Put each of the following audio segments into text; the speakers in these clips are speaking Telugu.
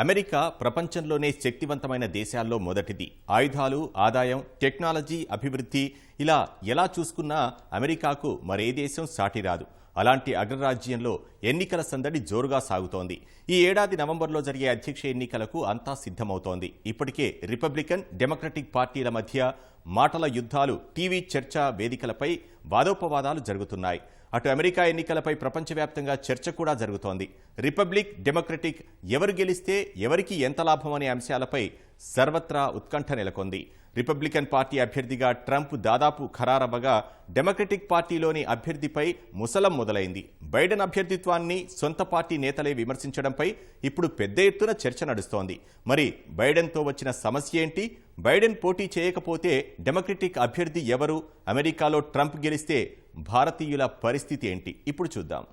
అమెరికా ప్రపంచంలోనే శక్తివంతమైన దేశాల్లో మొదటిది. ఆయుధాలు ఆదాయం టెక్నాలజీ అభివృద్ధి ఇలా ఎలా చూసుకున్నా అమెరికాకు మరే దేశం సాటి రాదు. అలాంటి అగ్రరాజ్యంలో ఎన్నికల సందడి జోరుగా సాగుతోంది. ఈ ఏడాది నవంబర్లో జరిగే అధ్యక్ష ఎన్నికలకు అంతా సిద్ధమవుతోంది. ఇప్పటికే రిపబ్లికన్ డెమోక్రటిక్ పార్టీల మధ్య మాటల యుద్ధాలు టీవీ చర్చా వేదికలపై వాదోపవాదాలు జరుగుతున్నాయి. అటు అమెరికా ఎన్నికలపై ప్రపంచవ్యాప్తంగా చర్చ కూడా జరుగుతోంది. రిపబ్లిక్ డెమోక్రటిక్ ఎవరు గెలిస్తే ఎవరికి ఎంత లాభం అనే అంశాలపై సర్వత్రా ఉత్కంఠ నెలకొంది. రిపబ్లికన్ పార్టీ అభ్యర్థిగా ట్రంప్ దాదాపు ఖరారవ్వగా డెమోక్రటిక్ పార్టీలోని అభ్యర్థిపై ముసలం మొదలైంది. బైడెన్ అభ్యర్థిత్వాన్ని సొంత పార్టీ నేతలే విమర్శించడంపై ఇప్పుడు పెద్ద ఎత్తున చర్చ నడుస్తోంది. మరి బైడెన్తో వచ్చిన సమస్య ఏంటి? బైడెన్ పోటీ చేయకపోతే డెమోక్రటిక్ అభ్యర్థి ఎవరు? అమెరికాలో ట్రంప్ గెలిస్తే భారతీయుల పరిస్థితి ఏంటి? ఇప్పుడు చూద్దాం.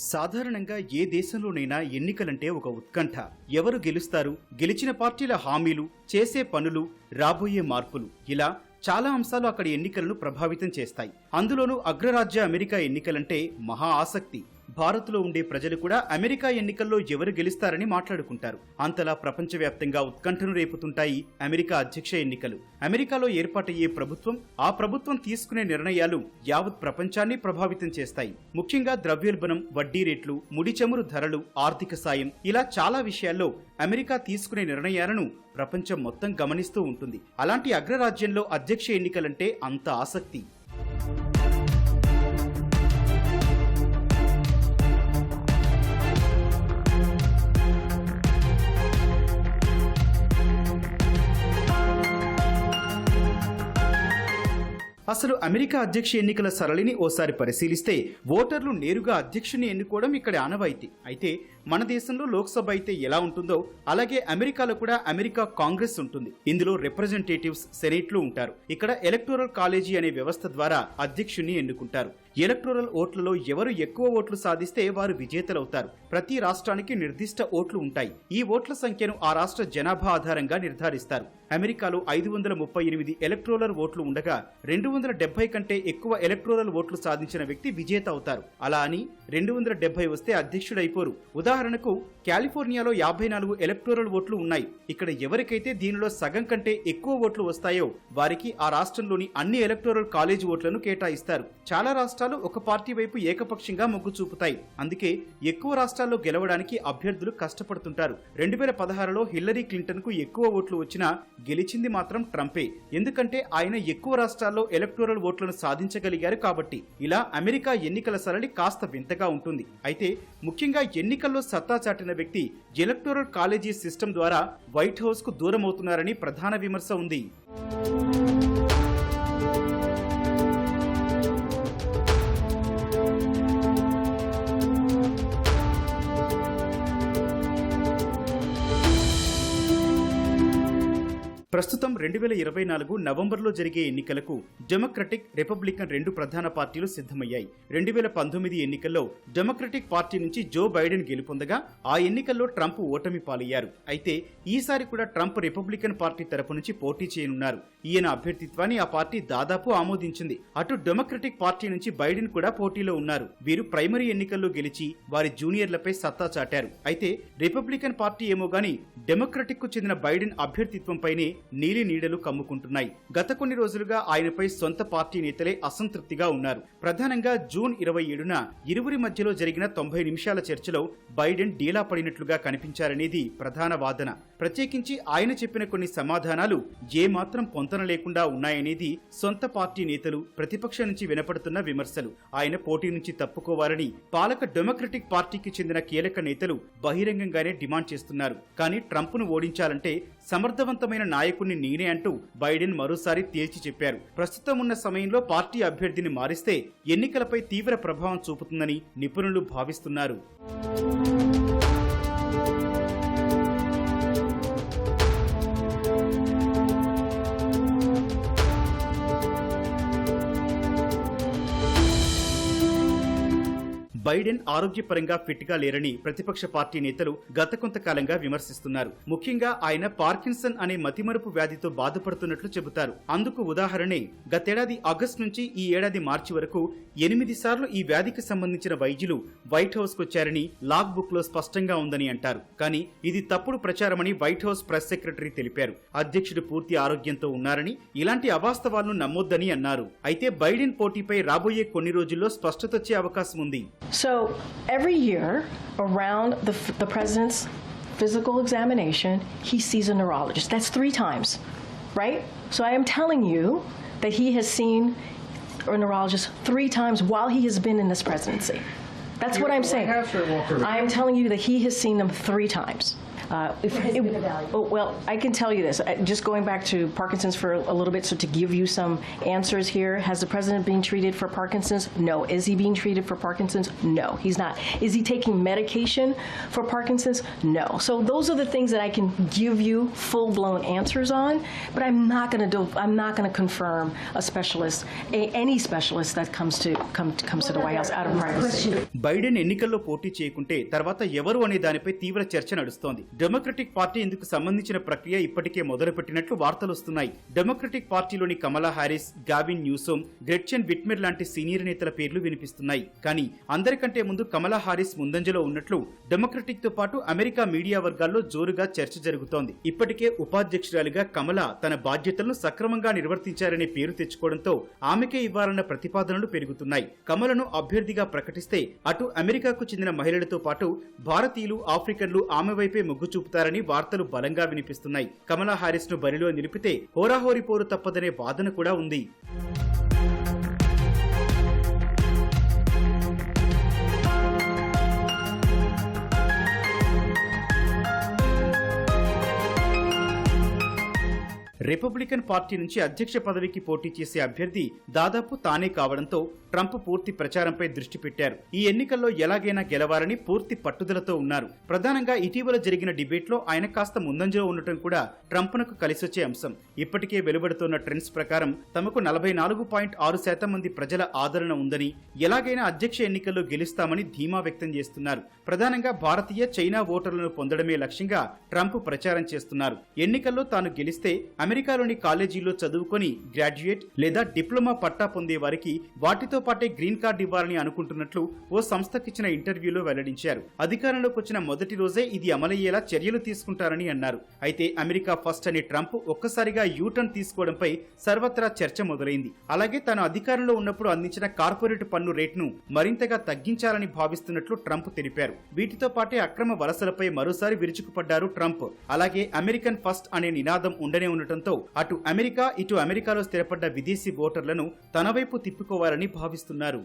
సాధారణంగా ఏ దేశంలోనైనా ఎన్నికలంటే ఒక ఉత్కంఠ. ఎవరు గెలుస్తారు? గెలిచిన పార్టీల హామీలు చేసే పనులు రాబోయే మార్పులు. ఇలా చాలా అంశాలు అక్కడి ఎన్నికలను ప్రభావితం చేస్తాయి. అందులోనూ అగ్రరాజ్య అమెరికా ఎన్నికలంటే మహా ఆసక్తి. భారత్లో ఉండే ప్రజలు కూడా అమెరికా ఎన్నికల్లో ఎవరు గెలుస్తారని మాట్లాడుకుంటారు. అంతలా ప్రపంచవ్యాప్తంగా ఉత్కంఠను రేపుతుంటాయి అమెరికా అధ్యక్ష ఎన్నికలు. అమెరికాలో ఏర్పాటయ్యే ప్రభుత్వం ఆ ప్రభుత్వం తీసుకునే నిర్ణయాలు యావత్ ప్రపంచాన్ని ప్రభావితం చేస్తాయి. ముఖ్యంగా ద్రవ్యోల్బణం వడ్డీ రేట్లు ముడి చమురు ధరలు ఆర్థిక సాయం ఇలా చాలా విషయాల్లో అమెరికా తీసుకునే నిర్ణయాలను ప్రపంచం మొత్తం గమనిస్తూ ఉంటుంది. అలాంటి అగ్రరాజ్యంలో అధ్యక్ష ఎన్నికలంటే అంత ఆసక్తి. అసలు అమెరికా అధ్యక్ష ఎన్నికల సరళిని ఓసారి పరిశీలిస్తే ఓటర్లు నేరుగా అధ్యక్షుని ఎన్నుకోవడం ఇక్కడ ఆనవాయితీ. అయితే మన దేశంలో లోక్సభ అయితే ఎలా ఉంటుందో అలాగే అమెరికాలో కూడా అమెరికా కాంగ్రెస్ ఉంటుంది. ఇందులో రిప్రజెంటేటివ్స్ సెనేట్లు ఉంటారు. ఇక్కడ ఎలక్టోరల్ కాలేజీ అనే వ్యవస్థ ద్వారా అధ్యక్షుని ఎన్నుకుంటారు. ఎలక్టోరల్ ఓట్లలో ఎవరు ఎక్కువ ఓట్లు సాధిస్తే వారు విజేతలవుతారు. ప్రతి రాష్ట్రానికి నిర్దిష్ట ఓట్లు ఉంటాయి. ఈ ఓట్ల సంఖ్యను ఆ రాష్ట్ర జనాభా ఆధారంగా నిర్ధారిస్తారు. అమెరికాలో ఐదు వందల ముప్పై ఎనిమిది ఎలక్ట్రోలర్ ఓట్లు ఉండగా రెండు వందల డెబ్బై కంటే ఎక్కువ ఎలక్ట్రోరల్ ఓట్లు సాధించిన వ్యక్తి విజేత అవుతారు అలా అని రెండు వందల డెబ్బై వస్తే అధ్యక్షుడైపోరు. ఉదాహరణకు కాలిఫోర్నియాలో యాభై నాలుగు ఎలక్టోరల్ ఓట్లు ఉన్నాయి. ఇక్కడ ఎవరికైతే దీనిలో సగం కంటే ఎక్కువ ఓట్లు వస్తాయో వారికి ఆ రాష్ట్రంలోని అన్ని ఎలక్టోరల్ కాలేజ్ ఓట్లను కేటాయిస్తారు. చాలా రాష్ట్రాలు ఒక పార్టీ వైపు ఏకపక్షంగా మొగ్గు చూపుతాయి. అందుకే ఎక్కువ రాష్ట్రాల్లో గెలవడానికి అభ్యర్థులు కష్టపడుతుంటారు. రెండు వేల పదహారులో హిల్లరీ క్లింటన్కు ఎక్కువ ఓట్లు వచ్చినా గెలిచింది మాత్రం ట్రంపే. ఎందుకంటే ఆయన ఎక్కువ రాష్ట్రాల్లో ఎలక్టోరల్ ఓట్లను సాధించగలిగారు కాబట్టి. ఇలా అమెరికా ఎన్నికల సరళి కాస్త వింతగా ఉంటుంది. అయితే ముఖ్యంగా ఎన్నికల్లో సత్తా చాటిన వ్యక్తి ఎలక్టోరల్ కాలేజీ సిస్టమ్ ద్వారా వైట్ హౌస్కు దూరమవుతున్నారని ప్రధాన విమర్శ ఉంది. ప్రస్తుతం రెండు వేల ఇరవై నాలుగు నవంబర్లో జరిగే ఎన్నికలకు డెమోక్రటిక్ రిపబ్లికన్ రెండు ప్రధాన పార్టీలు సిద్ధమయ్యాయి. రెండు వేల పంతొమ్మిది ఎన్నికల్లో డెమోక్రటిక్ పార్టీ నుంచి జో బైడెన్ గెలుపొందగా ఆ ఎన్నికల్లో ట్రంప్ ఓటమి పాలయ్యారు. అయితే ఈసారి కూడా ట్రంప్ రిపబ్లికన్ పార్టీ తరపు నుంచి పోటీ చేయనున్నారు. ఈయన అభ్యర్థిత్వాన్ని ఆ పార్టీ దాదాపు ఆమోదించింది. అటు డెమోక్రటిక్ పార్టీ నుంచి బైడెన్ కూడా పోటీలో ఉన్నారు. వీరు ప్రైమరీ ఎన్నికల్లో గెలిచి వారి జూనియర్లపై సత్తా చాటారు. అయితే రిపబ్లికన్ పార్టీ ఏమో గాని డెమోక్రటిక్కు చెందిన బైడెన్ అభ్యర్థిత్వంపైనే నీలి నీడలు కమ్ముకుంటున్నాయి. గత కొన్ని రోజులుగా ఆయనపై సొంత పార్టీ నేతలే అసంతృప్తిగా ఉన్నారు. ప్రధానంగా జూన్ ఇరవై ఏడున ఇరువురి మధ్యలో జరిగిన తొంభై నిమిషాల చర్చలో బైడెన్ డీలా పడినట్లుగా కనిపించారనేది ప్రధాన వాదన. ప్రత్యేకించి ఆయన చెప్పిన కొన్ని సమాధానాలు ఏమాత్రం పొంతన లేకుండా ఉన్నాయనేది సొంత పార్టీ నేతలు ప్రతిపక్షం నుంచి వినపడుతున్న విమర్శలు. ఆయన పోటీ నుంచి తప్పుకోవాలని పాలక డెమోక్రటిక్ పార్టీకి చెందిన కీలక నేతలు బహిరంగంగానే డిమాండ్ చేస్తున్నారు. కానీ ట్రంప్ను ఓడించాలంటే సమర్థవంతమైన నాయకుణ్ణి నేనే అంటూ బైడెన్ మరోసారి తేల్చి చెప్పారు. ప్రస్తుతం ఉన్న సమయంలో పార్టీ అభ్యర్థిని మారిస్తే ఎన్నికలపై తీవ్ర ప్రభావం చూపుతుందని నిపుణులు భావిస్తున్నారు. బైడెన్ ఆరోగ్యపరంగా ఫిట్గా లేరని ప్రతిపక్ష పార్టీ నేతలు గత కొంతకాలంగా విమర్శిస్తున్నారు. ముఖ్యంగా ఆయన పార్కిన్సన్ అనే మతిమరుపు వ్యాధితో బాధపడుతున్నట్లు చెబుతారు. అందుకు ఉదాహరణే గతేడాది ఆగస్టు నుంచి ఈ ఏడాది మార్చి వరకు ఎనిమిది సార్లు ఈ వ్యాధికి సంబంధించిన వైద్యులు వైట్ హౌస్ వచ్చారని లాగ్ బుక్లో స్పష్టంగా ఉందని అంటారు. కానీ ఇది తప్పుడు ప్రచారమని వైట్ హౌస్ ప్రెస్ సెక్రటరీ తెలిపారు. అధ్యక్షుడు పూర్తి ఆరోగ్యంతో ఉన్నారని ఇలాంటి అవాస్తవాలను నమ్మొద్దని అన్నారు. అయితే బైడెన్ పోటీపై రాబోయే కొన్ని రోజుల్లో స్పష్టత వచ్చే అవకాశం ఉంది. So every year around the, the president's physical examination, he sees a neurologist. That's three times, right? So I am telling you that he has seen a neurologist three times while he has been in this presidency. That's what I'm saying. I am telling you that he has seen them three times. Uh, if, it- oh, well, I can tell you this. Uh, Just going back to Parkinson's for a little bit, so to give you some answers here, has the president been treated for Parkinson's? No. Is he being treated for Parkinson's? No, he's not. Is he taking medication for Parkinson's? No. So those are the things that I can give you full-blown answers on, but I'm not going to do. I'm not going to confirm a specialist, a, any specialist that comes to come comes to the White House out of privacy. Biden ఎన్నికల్లో పోటీ చేయకుంటే తర్వాత ఎవరు అనే దానిపై తీవ్ర చర్చ నడుస్తోంది డెమోక్రటిక్ పార్టీ ఇందుకు సంబంధించిన ప్రక్రియ ఇప్పటికే మొదలుపెట్టినట్లు వార్తలు వస్తున్నాయి. డెమోక్రటిక్ పార్టీలోని Kamala Harris Gavin Newsom Gretchen Whitmer లాంటి సీనియర్ నేతల పేర్లు వినిపిస్తున్నాయి. కానీ అందరికంటే ముందు కమలా హారిస్ ముందంజలో ఉన్నట్లు డెమోక్రటిక్తో పాటు అమెరికా మీడియా వర్గాల్లో జోరుగా చర్చ జరుగుతోంది. ఇప్పటికే ఉపాధ్యక్షురాలిగా కమల తన బాధ్యతలను సక్రమంగా నిర్వర్తించారనే పేరు తెచ్చుకోవడంతో ఆమెకే ఇవ్వాలన్న ప్రతిపాదనలు పెరుగుతున్నాయి. కమలను అభ్యర్థిగా ప్రకటిస్తే అటు అమెరికాకు చెందిన మహిళలతో పాటు భారతీయులు ఆఫ్రికన్లు ఆమె వైపే మొగ్గు చూపుతారని వార్తలు బలంగా వినిపిస్తున్నాయి. కమలా హారిస్ను బరిలో నిలిపితే హోరాహోరీ పోరు తప్పదనే వాదన కూడా ఉంది. రిపబ్లికన్ పార్టీ నుంచి అధ్యక్ష పదవికి పోటీ చేసే అభ్యర్థి దాదాపు తానే కావడంతో ట్రంప్ పూర్తి ప్రచారంపై దృష్టి పెట్టారు. ఈ ఎన్నికల్లో ఎలాగైనా గెలవాలని పూర్తి పట్టుదలతో ఉన్నారు. ప్రధానంగా ఇటీవల జరిగిన డిబేట్లో ఆయన కాస్త ముందంజలో ఉండటం కూడా ట్రంప్నకు కలిసొచ్చే అంశం. ఇప్పటికే వెలువడుతున్న ట్రెండ్స్ ప్రకారం తమకు నలభై నాలుగు పాయింట్ ఆరు శాతం మంది ప్రజల ఆదరణ ఉందని ఎలాగైనా అధ్యక్ష ఎన్నికల్లో గెలుస్తామని ధీమా వ్యక్తం చేస్తున్నారు. ప్రధానంగా భారతీయ చైనా ఓటర్లను పొందడమే లక్ష్యంగా ట్రంప్ ప్రచారం చేస్తున్నారు. ఎన్నికల్లో తాను గెలిస్తే అమెరికాలోని కాలేజీల్లో చదువుకొని గ్రాడ్యుయేట్ లేదా డిప్లొమా పట్టా పొందే వారికి వాటితో పాటే గ్రీన్ కార్డు ఇవ్వాలని అనుకుంటున్నట్లు ఓ సంస్థకిచ్చిన ఇంటర్వ్యూలో వెల్లడించారు. అధికారంలోకి వచ్చిన మొదటి రోజే ఇది అమలయ్యేలా చర్యలు తీసుకుంటారని అన్నారు. అయితే అమెరికా ఫస్ట్ అనే ట్రంప్ ఒక్కసారిగా యూటర్న్ తీసుకోవడంపై సర్వత్రా చర్చ మొదలైంది. అలాగే తాను అధికారంలో ఉన్నప్పుడు అందించిన కార్పొరేట్ పన్ను రేటును మరింతగా తగ్గించాలని భావిస్తున్నట్లు ట్రంప్ తెలిపారు. వీటితో పాటే అక్రమ వలసలపై మరోసారి విరుచుకుపడ్డారు ట్రంప్. అలాగే అమెరికన్ ఫస్ట్ అనే నినాదం ఉండనే ఉండటంతో అటు అమెరికా ఇటు అమెరికాలో స్థిరపడ్డ విదేశీ ఓటర్లను తన వైపు తిప్పుకోవాలని భావిస్తున్నారు.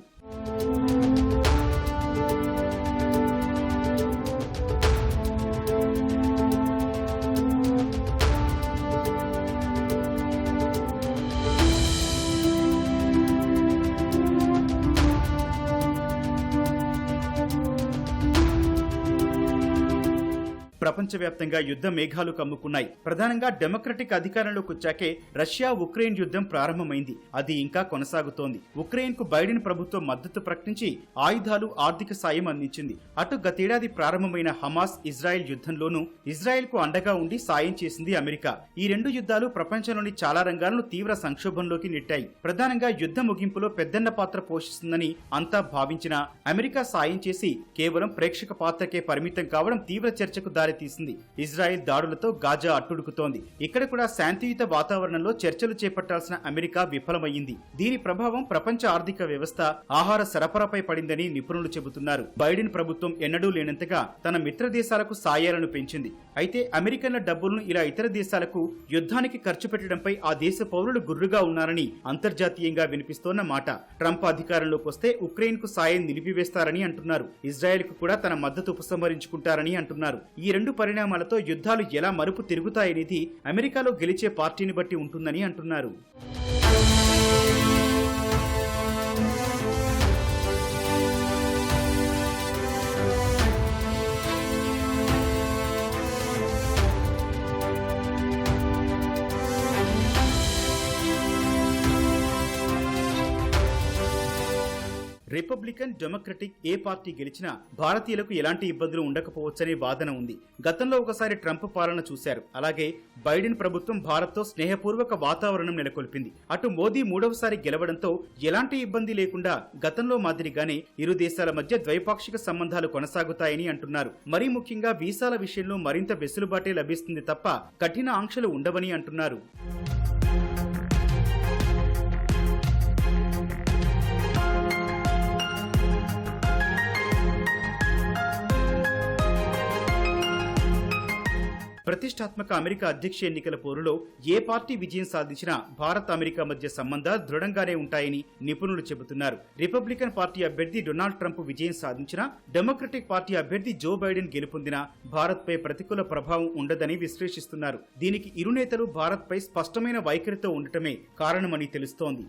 ప్రపంచవ్యాప్తంగా యుద్ధ మేఘాలు కమ్ముకున్నాయి. ప్రధానంగా డెమోక్రటిక్ అధికారంలోకి వచ్చాకే రష్యా ఉక్రెయిన్ యుద్ధం ప్రారంభమైంది. అది ఇంకా కొనసాగుతోంది. ఉక్రెయిన్కు బైడెన్ ప్రభుత్వం మద్దతు ప్రకటించి ఆయుధాలు ఆర్థిక సాయం అందించింది. అటు గతేడాది ప్రారంభమైన హమాస్ ఇజ్రాయెల్ యుద్ధంలోనూ ఇజ్రాయెల్కు అండగా ఉండి సాయం చేసింది అమెరికా. ఈ రెండు యుద్ధాలు ప్రపంచంలోని చాలా రంగాలను తీవ్ర సంక్షోభంలోకి నెట్టాయి. ప్రధానంగా యుద్ధ ముగింపులో పెద్దన్న పాత్ర పోషిస్తుందని అంతా భావించినా అమెరికా సాయం చేసి కేవలం ప్రేక్షక పాత్రకే పరిమితం కావడం తీవ్ర చర్చకు దారితీసింది ఇజ్రాయెల్ దాడులతో గాజా అట్టుడుకుతోంది. ఇక్కడ కూడా శాంతియుత వాతావరణంలో చర్చలు చేపట్టాల్సిన అమెరికా విఫలమయ్యింది. దీని ప్రభావం ప్రపంచ ఆర్థిక వ్యవస్థ ఆహార సరఫరాపై పడిందని నిపుణులు చెబుతున్నారు. బైడెన్ ప్రభుత్వం ఎన్నడూ లేనంతగా తన మిత్ర దేశాలకు సాయాలను పెంచింది. అయితే అమెరికన్ల డబ్బులను ఇలా ఇతర దేశాలకు యుద్ధానికి ఖర్చు పెట్టడంపై ఆ దేశ పౌరులు గుర్రుగా ఉన్నారని అంతర్జాతీయంగా వినిపిస్తోన్న మాట. ట్రంప్ అధికారంలోకి వస్తే ఉక్రెయిన్కు సాయం నిలిపివేస్తారని అంటున్నారు. ఇజ్రాయెల్కు కూడా తన మద్దతు ఉపసంహరించుకుంటారని అంటున్నారు. ఈ రెండు పరిణామాలతో యుద్ధాలు ఎలా మరుపు తిరుగుతాయనేది అమెరికాలో గెలిచే పార్టీని బట్టి ఉంటుందని అంటున్నారు. రిపబ్లికన్ డెమోక్రటిక్ ఏ పార్టీ గెలిచినా భారతీయులకు ఎలాంటి ఇబ్బందులు ఉండకపోవచ్చనే వాదన ఉంది. గతంలో ఒకసారి ట్రంప్ పాలన చూశారు. అలాగే బైడెన్ ప్రభుత్వం భారత్తో స్నేహపూర్వక వాతావరణం నెలకొల్పింది. అటు మోదీ మూడవసారి గెలవడంతో ఎలాంటి ఇబ్బంది లేకుండా గతంలో మాదిరిగానే ఇరు దేశాల మధ్య ద్వైపాక్షిక సంబంధాలు కొనసాగుతాయని అంటున్నారు. మరీ ముఖ్యంగా వీసాల విషయంలో మరింత వెసులుబాటే లభిస్తుంది తప్ప కఠిన ఆంక్షలు ఉండవని అంటున్నారు. ప్రతిష్టాత్మక అమెరికా అధ్యక్ష ఎన్నికల పోరులో ఏ పార్టీ విజయం సాధించినా భారత్ అమెరికా మధ్య సంబంధాలు దృఢంగానే ఉంటాయని నిపుణులు చెబుతున్నారు. రిపబ్లికన్ పార్టీ అభ్యర్థి డొనాల్డ్ ట్రంప్ విజయం సాధించినా డెమోక్రటిక్ పార్టీ అభ్యర్థి జో బైడెన్ గెలుపొందినా భారత్పై ప్రతికూల ప్రభావం ఉండదని విశ్లేషిస్తున్నారు. దీనికి ఇరు నేతలు భారత్పై స్పష్టమైన వైఖరితో ఉండటమే కారణమని తెలుస్తోంది.